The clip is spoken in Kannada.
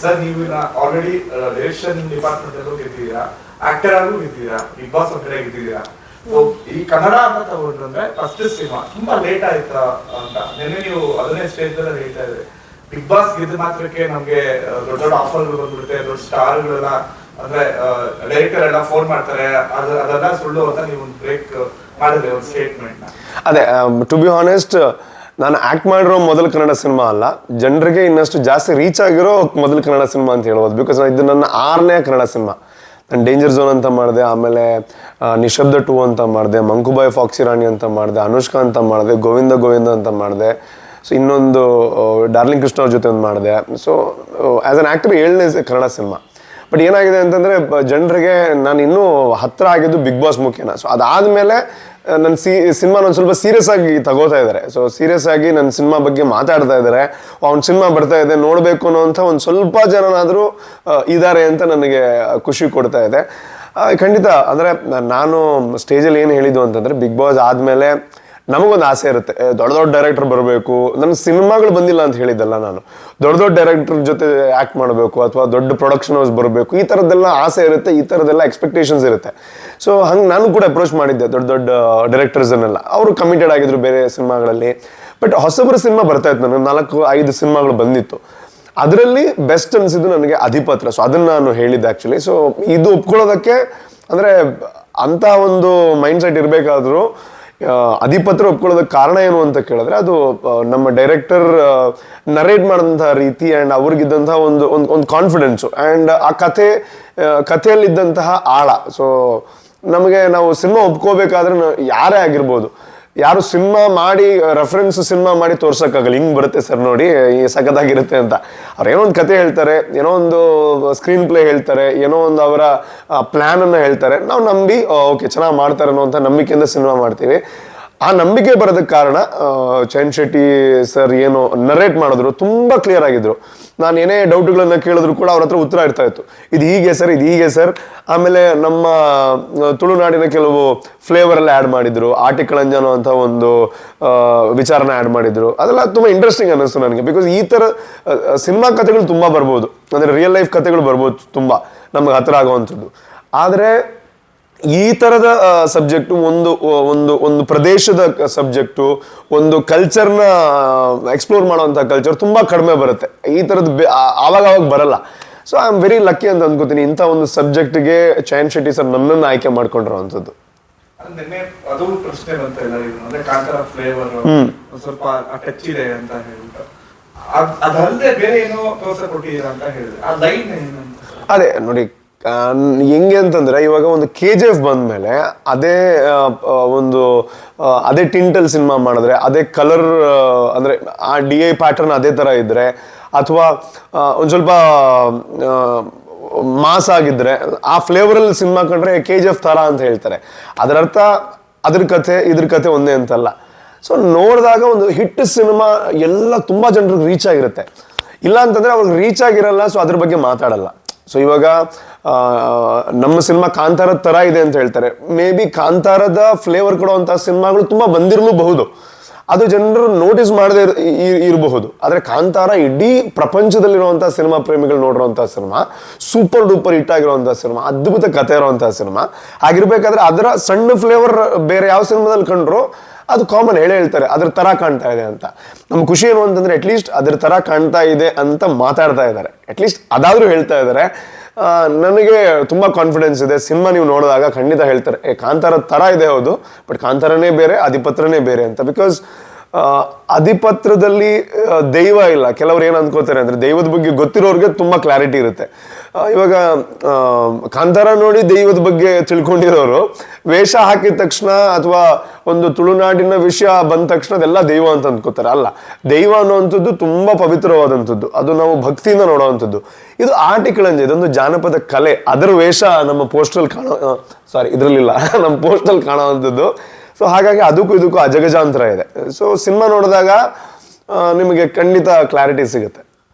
ಸರ್, ನೀವು ಆಲ್ರೆಡಿ ರೇಷನ್ ಡಿಪಾರ್ಟ್ಮೆಂಟ್ ಅಲ್ಲೂ ಗೆದ್ದಿದ್ದೀರಾ ಆಕ್ಟರ್ ಆಗೂ ಗೆದ್ದಿದ್ದೀರಾ ಬಿಗ್ ಬಾಸ್ ಒಂದ್ ಕಡೆ ಗೆದ್ದಿದ್ದೀರಾ ಈ ಕನ್ನಡ ಅಂತ ತಗೊಂಡ್ರೆ ಫಸ್ಟ್ ಸಿನಿಮಾ ತುಂಬಾ ಲೇಟ್ ಆಯ್ತಾ ಅಂತ. ನಿನ್ನೆ ನೀವು ಅದನ್ನೇ ಸ್ಟೇಜ್ ಅಲ್ಲಿ ಹೇಳ್ತಾ ಇದ್ರೆ. ಬಿಗ್ ಬಾಸ್ ಗೆದ್ದ ಮಾತ್ರಕ್ಕೆ ನಮ್ಗೆ ದೊಡ್ಡ ದೊಡ್ಡ ಆಫರ್ಗಳು ಬಂದ್ಬಿಡುತ್ತೆ, ದೊಡ್ಡ ಸ್ಟಾರ್ಗಳೆಲ್ಲ ಅಂದ್ರೆ ಡೈರೆಕ್ಟರ್ ಎಲ್ಲ ಫೋನ್ ಮಾಡ್ತಾರೆ. ಅದು, ಅದೆಲ್ಲ ಸುಳ್ಳು ಅಂತ ನೀವು ಒಂದು ಬ್ರೇಕ್ ಮಾಡಿದ್ರೆ, ಒಂದು ಸ್ಟೇಟ್ಮೆಂಟ್ ಅದೇ ಟು ಬಿ ಹಾನೆಸ್ಟ್ ನಾನು ಆಕ್ಟ್ ಮಾಡಿರೋ ಮೊದಲ ಕನ್ನಡ ಸಿನಿಮಾ ಅಲ್ಲ, ಜನರಿಗೆ ಇನ್ನಷ್ಟು ಜಾಸ್ತಿ ರೀಚ್ ಆಗಿರೋ ಮೊದಲ ಕನ್ನಡ ಸಿನಿಮಾ ಅಂತ ಹೇಳ್ಬೋದು. ಬಿಕಾಸ್ ಇದು ನನ್ನ ಆರನೇ ಕನ್ನಡ ಸಿನಿಮಾ. ನಾನು ಡೇಂಜರ್ ಝೋನ್ ಅಂತ ಮಾಡಿದೆ, ಆಮೇಲೆ ನಿಶಬ್ದ ಟೂ ಅಂತ ಮಾಡಿದೆ, ಮಂಕುಬಾಯ್ ಫಾಕ್ಸಿ ರಾಣಿ ಅಂತ ಮಾಡಿದೆ, ಅನುಷ್ಕಾ ಅಂತ ಮಾಡಿದೆ, ಗೋವಿಂದ ಗೋವಿಂದ ಅಂತ ಮಾಡಿದೆ. ಸೊ ಇನ್ನೊಂದು ಡಾರ್ಲಿಂಗ್ ಕೃಷ್ಣ ಜೊತೆ ಒಂದು ಮಾಡಿದೆ. ಸೊ ಆ್ಯಸ್ ಅನ್ ಆ್ಯಕ್ಟರ್ ಏಳನೇ ಕನ್ನಡ ಸಿನಿಮಾ. ಬಟ್ ಏನಾಗಿದೆ ಅಂತಂದರೆ ಜನರಿಗೆ ನಾನು ಇನ್ನೂ ಹತ್ತಿರ ಆಗಿದ್ದು ಬಿಗ್ ಬಾಸ್ ಮುಖ್ಯನ ಸೊ ಅದಾದಮೇಲೆ ನನ್ನ ಸಿ, ಸಿನಿಮಾನ ಒಂದು ಸ್ವಲ್ಪ ಸೀರಿಯಸ್ ಆಗಿ ತಗೋತಾ ಇದ್ದಾರೆ ಸೊ ಸೀರಿಯಸ್ ಆಗಿ ನನ್ನ ಸಿನಿಮಾ ಬಗ್ಗೆ ಮಾತಾಡ್ತಾ ಇದ್ದಾರೆ ಅವ್ನ ಸಿನಿಮಾ ಬರ್ತಾ ಇದೆ, ನೋಡಬೇಕು ಅನ್ನೋಂಥ ಒಂದು ಸ್ವಲ್ಪ ಜನನಾದರೂ ಇದ್ದಾರೆ ಅಂತ ನನಗೆ ಖುಷಿ ಕೊಡ್ತಾ ಇದೆ. ಖಂಡಿತ, ಅಂದರೆ ನಾನು ಸ್ಟೇಜಲ್ಲಿ ಏನು ಹೇಳಿದ್ದು ಅಂತಂದರೆ ಬಿಗ್ ಬಾಸ್ ಆದಮೇಲೆ ನಮಗೊಂದು ಆಸೆ ಇರುತ್ತೆ ದೊಡ್ಡ ದೊಡ್ಡ ಡೈರೆಕ್ಟರ್ ಬರಬೇಕು ನನ್ನ ಸಿನಿಮಾಗಳು ಬಂದಿಲ್ಲ ಅಂತ ಹೇಳಿದ್ದಲ್ಲ ನಾನು. ದೊಡ್ಡ ದೊಡ್ಡ ಡೈರೆಕ್ಟರ್ ಜೊತೆ ಆ್ಯಕ್ಟ್ ಮಾಡಬೇಕು ಅಥವಾ ದೊಡ್ಡ ಪ್ರೊಡಕ್ಷನ್ ಹೌಸ್ ಬರಬೇಕು, ಈ ಥರದ್ದೆಲ್ಲ ಆಸೆ ಇರುತ್ತೆ, ಈ ಥರದ್ದೆಲ್ಲ ಎಕ್ಸ್ಪೆಕ್ಟೇಷನ್ಸ್ ಇರುತ್ತೆ. ಸೊ ಹಂಗೆ ನಾನು ಕೂಡ ಅಪ್ರೋಚ್ ಮಾಡಿದ್ದೆ, ದೊಡ್ಡ ದೊಡ್ಡ ಡೈರೆಕ್ಟರ್ಸನ್ನೆಲ್ಲ ಅವರು ಕಮಿಟೆಡ್ ಆಗಿದ್ರು ಬೇರೆ ಸಿನಿಮಾಗಳಲ್ಲಿ ಬಟ್ ಹೊಸಬರ ಸಿನಿಮಾ ಬರ್ತಾ ಇತ್ತು ನನಗೆ, ನಾಲ್ಕು, ಐದು ಸಿನಿಮಾಗಳು ಬಂದಿತ್ತು. ಅದರಲ್ಲಿ ಬೆಸ್ಟ್ ಅನಿಸಿದ್ದು ನನಗೆ ಅಧಿಪತ್ರ. ಸೊ ಅದನ್ನು ನಾನು ಹೇಳಿದ್ದೆ ಆ್ಯಕ್ಚುಲಿ ಸೊ ಇದು ಒಪ್ಕೊಳ್ಳೋದಕ್ಕೆ, ಅಂದರೆ ಅಂಥ ಒಂದು ಮೈಂಡ್ ಸೆಟ್ ಇರಬೇಕಾದ್ರೂ ಅಧಿಪತ್ರ ಒಪ್ಕೊಳ್ಳೋದಕ್ಕೆ ಕಾರಣ ಏನು ಅಂತ ಕೇಳಿದ್ರೆ ಅದು ನಮ್ಮ ಡೈರೆಕ್ಟರ್ ನರೇಟ್ ಮಾಡಿದಂಥ ರೀತಿ ಆ್ಯಂಡ್ ಅವ್ರಿಗಿದ್ದಂತಹ ಒಂದು ಒಂದು ಒಂದು ಕಾನ್ಫಿಡೆನ್ಸು ಆ್ಯಂಡ್ ಆ ಕಥೆ ಕಥೆಯಲ್ಲಿದ್ದಂತಹ ಆಳ. ಸೊ ನಮಗೆ ನಾವು ಸಿನಿಮಾ ಒಪ್ಕೋಬೇಕಾದ್ರೆ ಯಾರೇ ಆಗಿರ್ಬೋದು ಯಾರು ಸಿನಿಮಾ ಮಾಡಿ ರೆಫರೆನ್ಸ್ ಸಿನಿಮಾ ಮಾಡಿ ತೋರ್ಸೋಕ್ಕಾಗಲ್ಲ. ಹಿಂಗೆ ಬರುತ್ತೆ ಸರ್ ನೋಡಿ ಸಖತ್ತಾಗಿರುತ್ತೆ ಅಂತ. ಅವ್ರು ಏನೋ ಒಂದು ಕತೆ ಹೇಳ್ತಾರೆ, ಏನೋ ಒಂದು ಸ್ಕ್ರೀನ್ ಪ್ಲೇ ಹೇಳ್ತಾರೆ, ಏನೋ ಒಂದು ಅವರ ಪ್ಲ್ಯಾನನ್ನು ಹೇಳ್ತಾರೆ. ನಾವು ನಂಬಿ ಓಕೆ ಚೆನ್ನಾಗಿ ಮಾಡ್ತಾರೆ ಅನ್ನೋ ಅಂತ ನಂಬಿಕೆಯಿಂದ ಸಿನಿಮಾ ಮಾಡ್ತೀವಿ. ಆ ನಂಬಿಕೆ ಬರೋದಕ್ಕೆ ಕಾರಣ ಚೈನ್ ಶೆಟ್ಟಿ ಸರ್ ಏನು ನರೇಟ್ ಮಾಡಿದ್ರು, ತುಂಬ ಕ್ಲಿಯರ್ ಆಗಿದ್ರು. ನಾನು ಏನೇ ಡೌಟ್ಗಳನ್ನ ಕೇಳಿದ್ರು ಕೂಡ ಅವ್ರ ಹತ್ರ ಉತ್ತರ ಇರ್ತಾ ಇತ್ತು. ಇದು ಹೀಗೆ ಸರ್, ಇದು ಹೀಗೆ ಸರ್. ಆಮೇಲೆ ನಮ್ಮ ತುಳುನಾಡಿನ ಕೆಲವು ಫ್ಲೇವರ್ ಎಲ್ಲ ಆ್ಯಡ್ ಮಾಡಿದ್ರು. ಆಟಿಕಳಂಜನೋ ಅಂತ ಒಂದು ವಿಚಾರನ ಆ್ಯಡ್ ಮಾಡಿದ್ರು. ಅದೆಲ್ಲ ತುಂಬ ಇಂಟ್ರೆಸ್ಟಿಂಗ್ ಅನ್ನಿಸ್ತು ನನಗೆ. ಬಿಕಾಸ್ ಈ ಥರ ಸಿನಿಮಾ ಕಥೆಗಳು ತುಂಬ ಬರ್ಬೋದು. ಅಂದರೆ ರಿಯಲ್ ಲೈಫ್ ಕಥೆಗಳು ಬರ್ಬೋದು ತುಂಬ, ನಮಗೆ ಹತ್ರ ಆಗುವಂಥದ್ದು. ಆದರೆ ಈ ತರದ ಸಬ್ಜೆಕ್ಟು ಒಂದು ಒಂದು ಒಂದು ಪ್ರದೇಶದ ಸಬ್ಜೆಕ್ಟು ಒಂದು ಕಲ್ಚರ್ನ ಎಕ್ಸ್ಪ್ಲೋರ್ ಮಾಡುವಂಥ ಕಲ್ಚರ್ ತುಂಬ ಕಡಿಮೆ ಬರುತ್ತೆ. ಈ ಥರದ್ದು ಆವಾಗ ಆವಾಗ ಬರಲ್ಲ. So I am very lucky ಅಂತ ಅಂದ್ಕೋತೀನಿ ಇಂಥ ಒಂದು ಸಬ್ಜೆಕ್ಟ್ಗೆ ಚೈನ್ ಶೆಟ್ಟಿ ಸರ್ ನನ್ನನ್ನು ಆಯ್ಕೆ ಮಾಡ್ಕೊಂಡಿರೋವಂಥದ್ದು. ಅದು ನಿನ್ನೆ ಪ್ರಶ್ನೆ ಬಂತ ಇಲ್ಲ ಅಂದ್ರೆ ಕಾಂತಾರ ಫ್ಲೇವರ್ ಸ್ವಲ್ಪ ಟಚ್ ಇದೆ ಅಂತ ಹೇಳ್ಬಿಟ್ಟು. ಅದಲ್ಲದೆ ಬೇರೆ ಏನೋ ತೋರ್ಸ ಕೊಟ್ಟಿದ್ದೀರಾ ಅಂತ ಹೇಳಿದ್ರೆ. ಆ ಲೈನ್ ಏನಂತ ಅದೇ ನೋಡಿ ಹೆಂಗೆ ಅಂತಂದ್ರೆ ಇವಾಗ ಒಂದು ಕೆ ಜಿ ಎಫ್ ಬಂದ್ಮೇಲೆ ಅದೇ ಒಂದು ಅದೇ ಟಿಂಟಲ್ ಸಿನಿಮಾ ಮಾಡಿದ್ರೆ, ಅದೇ ಕಲರ್ ಅಂದ್ರೆ ಆ ಡಿ ಐ ಪ್ಯಾಟರ್ನ್ ಅದೇ ತರ ಇದ್ರೆ, ಅಥವಾ ಒಂದು ಸ್ವಲ್ಪ ಮಾಸ್ ಆಗಿದ್ರೆ, ಆ ಫ್ಲೇವರಲ್ಲಿ ಸಿನಿಮಾ ಕಂಡ್ರೆ ಕೆ ಜಿ ಎಫ್ ತರ ಅಂತ ಹೇಳ್ತಾರೆ. ಅದರ ಅರ್ಥ ಅದ್ರ ಕಥೆ, ಇದ್ರ ಕಥೆ ಒಂದೇ ಅಂತಲ್ಲ. ಸೊ ನೋಡಿದಾಗ ಒಂದು ಹಿಟ್ ಸಿನಿಮಾ ಎಲ್ಲ ತುಂಬ ಜನರಿಗೆ ರೀಚ್ ಆಗಿರುತ್ತೆ. ಇಲ್ಲ ಅಂತಂದ್ರೆ ಅವ್ರಿಗೆ ರೀಚ್ ಆಗಿರಲ್ಲ ಸೊ ಅದ್ರ ಬಗ್ಗೆ ಮಾತಾಡಲ್ಲ. ಸೊ ಇವಾಗ ನಮ್ಮ ಸಿನಿಮಾ ಕಾಂತಾರದ ಥರ ಇದೆ ಅಂತ ಹೇಳ್ತಾರೆ. ಮೇ ಬಿ ಕಾಂತಾರದ ಫ್ಲೇವರ್ ಕೊಡುವಂಥ ಸಿನಿಮಾಗಳು ತುಂಬ ಬಂದಿರಲೂಬಹುದು. ಅದು ಜನರು ನೋಟಿಸ್ ಮಾಡದೇ ಇರಬಹುದು. ಆದರೆ ಕಾಂತಾರ ಇಡೀ ಪ್ರಪಂಚದಲ್ಲಿರುವಂಥ ಸಿನಿಮಾ ಪ್ರೇಮಿಗಳು ನೋಡಿರುವಂಥ ಸಿನಿಮಾ ಸೂಪರ್ ಡೂಪರ್ ಹಿಟ್ ಆಗಿರುವಂಥ ಸಿನಿಮಾ, ಅದ್ಭುತ ಕಥೆ ಇರುವಂಥ ಸಿನಿಮಾ. ಆಗಿರ್ಬೇಕಾದ್ರೆ ಅದರ ಸಣ್ಣ ಫ್ಲೇವರ್ ಬೇರೆ ಯಾವ ಸಿನಿಮಾದಲ್ಲಿ ಕಂಡ್ರು ಅದು ಕಾಮನ್ ಹೇಳೇ ಹೇಳ್ತಾರೆ, ಅದ್ರ ತರ ಕಾಣ್ತಾ ಇದೆ ಅಂತ. ನಮ್ಗೆ ಖುಷಿ ಏನು ಅಂತಂದ್ರೆ ಅಟ್ಲೀಸ್ಟ್ ಅದ್ರ ತರ ಕಾಣ್ತಾ ಇದೆ ಅಂತ ಮಾತಾಡ್ತಾ ಇದ್ದಾರೆ. ಅಟ್ಲೀಸ್ಟ್ ಅದಾದ್ರೂ ಹೇಳ್ತಾ ಇದ್ದಾರೆ. ನನಗೆ ತುಂಬ ಕಾನ್ಫಿಡೆನ್ಸ್ ಇದೆ, ಸಿನಿಮಾ ನೀವು ನೋಡಿದಾಗ ಖಂಡಿತ ಹೇಳ್ತಾರೆ. ಏ, ಕಾಂತಾರ ತರ ಇದೆ ಹೌದು ಬಟ್ ಕಾಂತಾರನೇ ಬೇರೆ ಅಧಿಪತ್ರನೇ ಬೇರೆ ಅಂತ. ಬಿಕಾಸ್ ಅಧಿಪತ್ರದಲ್ಲಿ ದೈವ ಇಲ್ಲ. ಕೆಲವ್ರು ಏನು ಅನ್ಕೋತಾರೆ ಅಂದ್ರೆ, ದೈವದ ಬಗ್ಗೆ ಗೊತ್ತಿರೋರಿಗೆ ತುಂಬಾ ಕ್ಲಾರಿಟಿ ಇರುತ್ತೆ. ಇವಾಗ ಕಾಂತಾರ ನೋಡಿ ದೈವದ ಬಗ್ಗೆ ತಿಳ್ಕೊಂಡಿರೋರು ವೇಷ ಹಾಕಿದ ತಕ್ಷಣ ಅಥವಾ ಒಂದು ತುಳುನಾಡಿನ ವಿಷಯ ಬಂದ ತಕ್ಷಣ ಅದೆಲ್ಲ ದೈವ ಅಂತ ಅಂದ್ಕೋತಾರೆ. ಅಲ್ಲ, ದೈವ ಅನ್ನುವಂಥದ್ದು ತುಂಬಾ ಪವಿತ್ರವಾದಂಥದ್ದು. ಅದು ನಾವು ಭಕ್ತಿಯಿಂದ ನೋಡುವಂಥದ್ದು. ಇದು ಆಟಿಕಳಂಜ ಇದೊಂದು ಜಾನಪದ ಕಲೆ. ಅದರ ವೇಷ ನಮ್ಮ ಪೋಸ್ಟಲ್ ಕಾಣೋ ಸಾರಿ ಇದರಲ್ಲಿಲ್ಲ. ನಮ್ಮ ಪೋಸ್ಟಲ್ ಕಾಣುವಂಥದ್ದು. ಸೊ ಹಾಗಾಗಿ ಅದಕ್ಕೂ ಇದಕ್ಕೂ ಅಜಗಜಾಂತರ ಇದೆ. ಸೊ ಸಿನಿಮಾ ನೋಡಿದಾಗ ನಿಮಗೆ ಖಂಡಿತ ಕ್ಲಾರಿಟಿ ಸಿಗುತ್ತೆ.